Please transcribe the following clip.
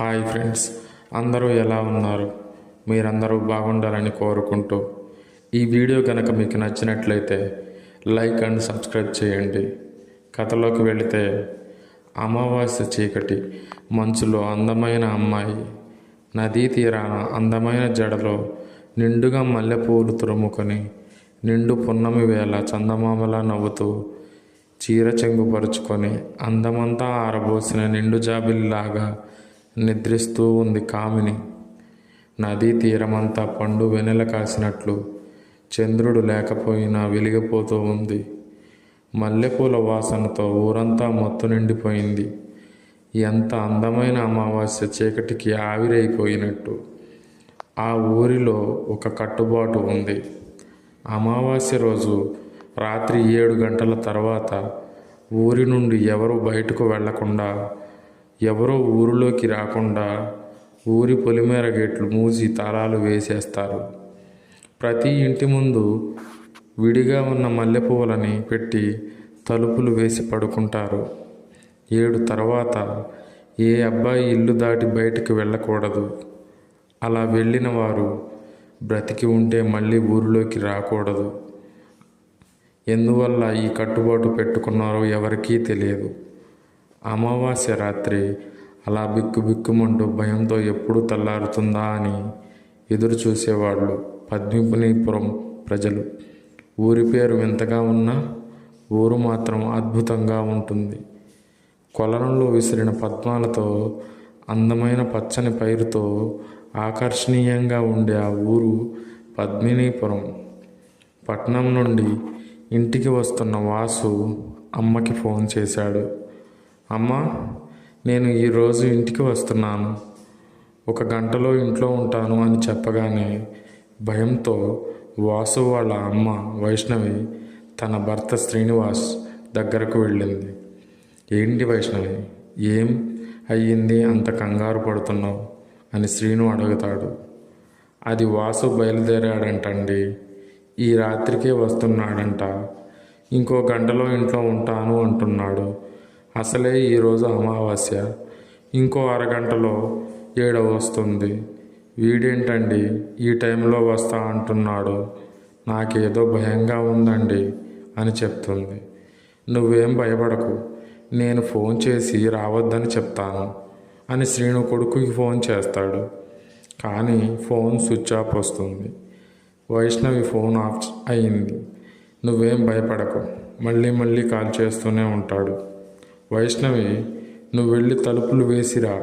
Hi friends అందరూ ఎలా ఉన్నారు? మీరందరూ బాగుండాలని కోరుకుంటూ ఈ వీడియో కనుక మీకు నచ్చినట్లయితే లైక్ అండ్ సబ్స్క్రైబ్ చేయండి. కథలోకి వెళితే అమావాస్య చీకటి మంచులో అందమైన అమ్మాయి నదీ తీరాన అందమైన జడలో నిండుగా మల్లెపూలు తురుముకొని నిండు పున్నమి వేళ చందమామలా నవ్వుతూ చీర చెంగుపరుచుకొని అందమంతా ఆరబోసిన నిండు జాబిల్లాగా నిద్రిస్తూ ఉంది కామిని. నదీ తీరమంతా పండు వెన్నెల కాసినట్లు చంద్రుడు లేకపోయినా వెలిగిపోతూ ఉంది. మల్లెపూల వాసనతో ఊరంతా మత్తు నిండిపోయింది. ఎంత అందమైన అమావాస్య చీకటికి ఆవిరైపోయినట్టు. ఆ ఊరిలో ఒక కట్టుబాటు ఉంది. అమావాస్య రోజు రాత్రి ఏడు గంటల తర్వాత ఊరి నుండి ఎవరు బయటకు వెళ్ళకుండా ఎవరో ఊరిలోకి రాకుండా ఊరి పొలిమేర గేట్లు మూసి తాళాలు వేసేస్తారు. ప్రతి ఇంటి ముందు విడిగా ఉన్న మల్లెపువ్వులని పెట్టి తలుపులు వేసి పడుకుంటారు. ఏడు తర్వాత ఏ అబ్బాయి ఇల్లు దాటి బయటికి వెళ్ళకూడదు. అలా వెళ్ళిన వారు బ్రతికి ఉంటే మళ్ళీ ఊరిలోకి రాకూడదు. ఎందువల్ల ఈ కట్టుబాటు పెట్టుకున్నారో ఎవరికీ తెలియదు. అమావాస్య రాత్రి అలా బిక్కు బిక్కుమంటూ భయంతో ఎప్పుడు తెల్లారుతుందా అని ఎదురు చూసేవాళ్ళు పద్మిపునీపురం ప్రజలు. ఊరి పేరు వింతగా ఉన్నా ఊరు మాత్రం అద్భుతంగా ఉంటుంది. కొలనంలో విసిరిన పద్మాలతో అందమైన పచ్చని పైరుతో ఆకర్షణీయంగా ఉండే ఆ ఊరు పద్మినీపురం. పట్నం నుండి ఇంటికి వస్తున్న వాసు అమ్మకి ఫోన్ చేశాడు. అమ్మ నేను ఈరోజు ఇంటికి వస్తున్నాను. ఒక గంటలో ఇంట్లో ఉంటాను అని చెప్పగానే భయంతో వాసు వాళ్ళ అమ్మ వైష్ణవి తన భర్త శ్రీనివాస్ దగ్గరకు వెళ్ళింది. ఏంటి వైష్ణవి ఏం అయ్యింది? అంత కంగారు పడుతున్నావు? అని శ్రీను అడుగుతాడు. అది వాసు బయలుదేరాడంటండి. ఈ రాత్రికే వస్తున్నాడంట. ఇంకో గంటలో ఇంట్లో ఉంటాను అంటున్నాడు అసలే ఈరోజు అమావాస్య. ఇంకో అరగంటలో ఏడ వస్తుంది. వీడేంటండి ఈ టైంలో వస్తా అంటున్నాడు. నాకేదో భయంగా ఉందండి అని చెప్తుంది. నువ్వేం భయపడకు. నేను ఫోన్ చేసి రావద్దని చెప్తాను అని శ్రీను కొడుకుకి ఫోన్ చేస్తాడు. కానీ ఫోన్ స్విచ్ ఆఫ్ వస్తుంది. వైష్ణవి ఫోన్ ఆఫ్ అయింది. నువ్వేం భయపడకు. మళ్ళీ మళ్ళీ కాల్ చేస్తూనే ఉంటాడు. వైష్ణవి నువ్వు వెళ్ళి తలుపులు వేసిరా.